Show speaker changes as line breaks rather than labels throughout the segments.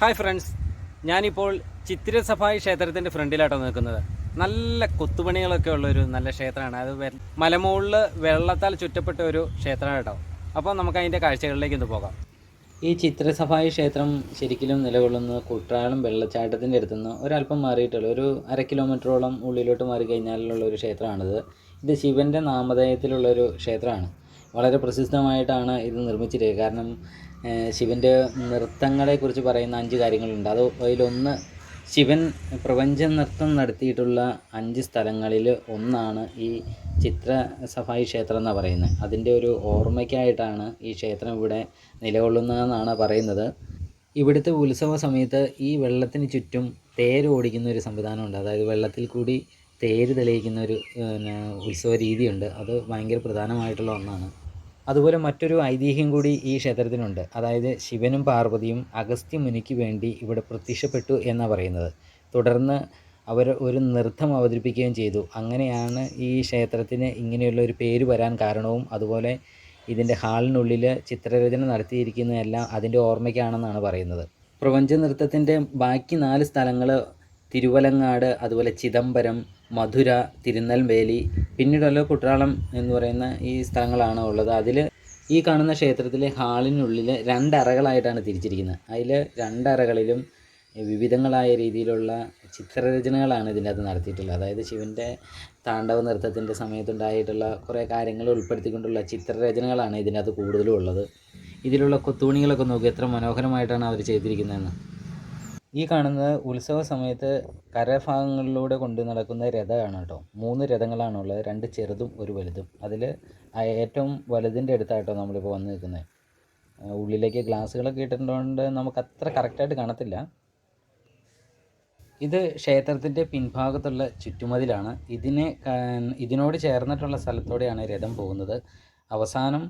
Hi friends. ഞാനിപ്പോൾ ചിത്തിരസഭായി ക്ഷേത്രത്തിന്റെ ഫ്രണ്ടിലായിട്ടാണ് നിൽക്കുന്നത്. നല്ല കൊത്തുപണികളൊക്കെ ഉള്ള ഒരു നല്ല ക്ഷേത്രമാണ്. അത് മലമുകളിൽ വെള്ളത്താൽ ചുറ്റപ്പെട്ട ഒരു ക്ഷേത്രമാണ് കേട്ടോ. അപ്പോൾ നമുക്ക് അതിന്റെ കാഴ്ചകളിലേക്ക് ഒന്ന് പോകാം. ഈ ചിത്രസഭായി ക്ഷേത്രം ശരിക്കും നിലകൊള്ളുന്ന കുട്ടാളം വെള്ളച്ചാട്ടത്തിന്റെ അടുത്തുനിന്ന് ഒരല്പം മാറിയിട്ടുള്ള. ഒരു അര കിലോമീറ്ററോളം ഉള്ളിലോട്ട് മാറി കഴിഞ്ഞാലുള്ള ഒരു ക്ഷേത്രമാണിത്. ഇത് ശിവന്റെ നാമധേയത്തിലുള്ള ഒരു ക്ഷേത്രമാണ്. വളരെ പ്രസിദ്ധമായിട്ടാണ് ഇത് നിർമ്മിച്ചിരിക്കുന്നത്. കാരണം ശിവന്റെ നൃത്തങ്ങളെക്കുറിച്ച് പറയുന്ന അഞ്ച് കാര്യങ്ങളുണ്ട്. അത് അതിലൊന്ന് ശിവൻ പ്രപഞ്ച നൃത്തം നടത്തിയിട്ടുള്ള അഞ്ച് സ്ഥലങ്ങളിൽ ഒന്നാണ് ഈ ചിത്ര സഫായി ക്ഷേത്രം എന്നാണ് പറയുന്നത്. അതിന്റെ ഒരു ഓർമ്മയ്ക്കായിട്ടാണ് ഈ ക്ഷേത്രം ഇവിടെ നിലകൊള്ളുന്നതെന്നാണ് പറയുന്നത്. ഇവിടുത്തെ ഉത്സവ സമയത്ത് ഈ വെള്ളത്തിന് ചുറ്റും തേര് ഓടിക്കുന്ന ഒരു സംവിധാനമുണ്ട്. അതായത് വെള്ളത്തിൽ കൂടി തേര് തെളിയിക്കുന്ന ഒരു ഉത്സവ രീതിയുണ്ട്. അത് ഭയങ്കര പ്രധാനമായിട്ടുള്ള ഒന്നാണ്. അതുപോലെ മറ്റൊരു ഐതിഹ്യം കൂടി ഈ ക്ഷേത്രത്തിനുണ്ട്. അതായത് ശിവനും പാർവതിയും അഗസ്ത്യ മുനിക്ക് വേണ്ടി ഇവിടെ പ്രത്യക്ഷപ്പെട്ടു എന്നാണ് പറയുന്നത്. തുടർന്ന് അവർ ഒരു നൃത്തം അവതരിപ്പിക്കുകയും ചെയ്തു. അങ്ങനെയാണ് ഈ ക്ഷേത്രത്തിന് ഇങ്ങനെയുള്ള ഒരു പേര് വരാൻ കാരണവും അതുപോലെ ഇതിന്റെ ഹാളിനുള്ളിൽ ചിത്രരചന നടത്തിയിരിക്കുന്നതെല്ലാം അതിന്റെ ഓർമ്മയ്ക്കാണെന്നാണ് പറയുന്നത്. പ്രപഞ്ച നൃത്തത്തിന്റെ ബാക്കി നാല് സ്ഥലങ്ങൾ തിരുവലങ്ങാട് അതുപോലെ ചിദംബരം മധുര തിരുനെൽവേലി പിന്നീടുള്ള കുട്ടാളം എന്ന് പറയുന്ന ഈ സ്ഥലങ്ങളാണ് ഉള്ളത്. അതിൽ ഈ കാണുന്ന ക്ഷേത്രത്തിലെ ഹാളിനുള്ളിൽ രണ്ടറകളായിട്ടാണ് തിരിച്ചിരിക്കുന്നത്. അതിൽ രണ്ടറകളിലും വിവിധങ്ങളായ രീതിയിലുള്ള ചിത്രരചനകളാണ് ഇതിന്റെ അകത്ത് നടത്തിയിട്ടുള്ളത്. അതായത് ശിവന്റെ താണ്ഡവ നൃത്തത്തിന്റെ സമയത്തുണ്ടായിട്ടുള്ള കുറേ കാര്യങ്ങൾ ഉൾപ്പെടുത്തിക്കൊണ്ടുള്ള ചിത്രരചനകളാണ് ഇതിന്റെ അകത്ത് കൂടുതലും ഉള്ളത്. ഇതിലുള്ള കൊത്തുപണികളൊക്കെ നോക്കി എത്ര മനോഹരമായിട്ടാണ് അവർ ചെയ്തിരിക്കുന്നതെന്ന്. ഈ കാണുന്ന ഉത്സവ സമയത്ത് കരഭാഗങ്ങളിലൂടെ കൊണ്ട് നടക്കുന്ന രഥമാണ് കേട്ടോ. മൂന്ന് രഥങ്ങളാണുള്ളത്. രണ്ട് ചെറുതും ഒരു വലുതും. അതിൽ ഏറ്റവും വലുതിന്റെ അടുത്തായിട്ടോ നമ്മളിപ്പോൾ വന്ന് നിൽക്കുന്നത്. ഉള്ളിലേക്ക് ഗ്ലാസ്സുകളൊക്കെ ഇട്ടിട്ടുകൊണ്ട് നമുക്ക് അത്ര കറക്റ്റായിട്ട് കാണത്തില്ല. ഇത് ക്ഷേത്രത്തിന്റെ പിൻഭാഗത്തുള്ള ചുറ്റുമതിലാണ്. ഇതിനെ ഇതിനോട് ചേർന്നിട്ടുള്ള സ്ഥലത്തോടെയാണ് രഥം പോകുന്നത്. അവസാനം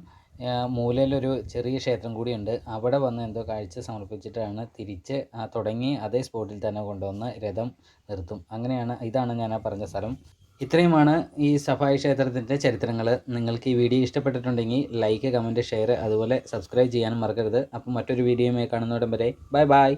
മൂലയിലൊരു ചെറിയ ക്ഷേത്രം കൂടിയുണ്ട്. അവിടെ വന്ന് എന്തോ കാഴ്ച സമർപ്പിച്ചിട്ടാണ് തിരിച്ച് തുടങ്ങി അതേ സ്പോട്ടിൽ തന്നെ കൊണ്ടുവന്ന് രഥം നിർത്തും. അങ്ങനെയാണ് ഇതാണ് ഞാൻ ആ പറഞ്ഞ സ്ഥലം. ഇത്രയുമാണ് ഈ സഫായി ക്ഷേത്രത്തിന്റെ ചരിത്രങ്ങൾ നിങ്ങൾക്ക് ഈ വീഡിയോ ഇഷ്ടപ്പെട്ടിട്ടുണ്ടെങ്കിൽ ലൈക്ക് കമന്റ് ഷെയർ അതുപോലെ സബ്സ്ക്രൈബ് ചെയ്യാനും മറക്കരുത്. അപ്പം മറ്റൊരു വീഡിയോയുമായി കാണുന്നോടം വരെ ബൈ ബൈ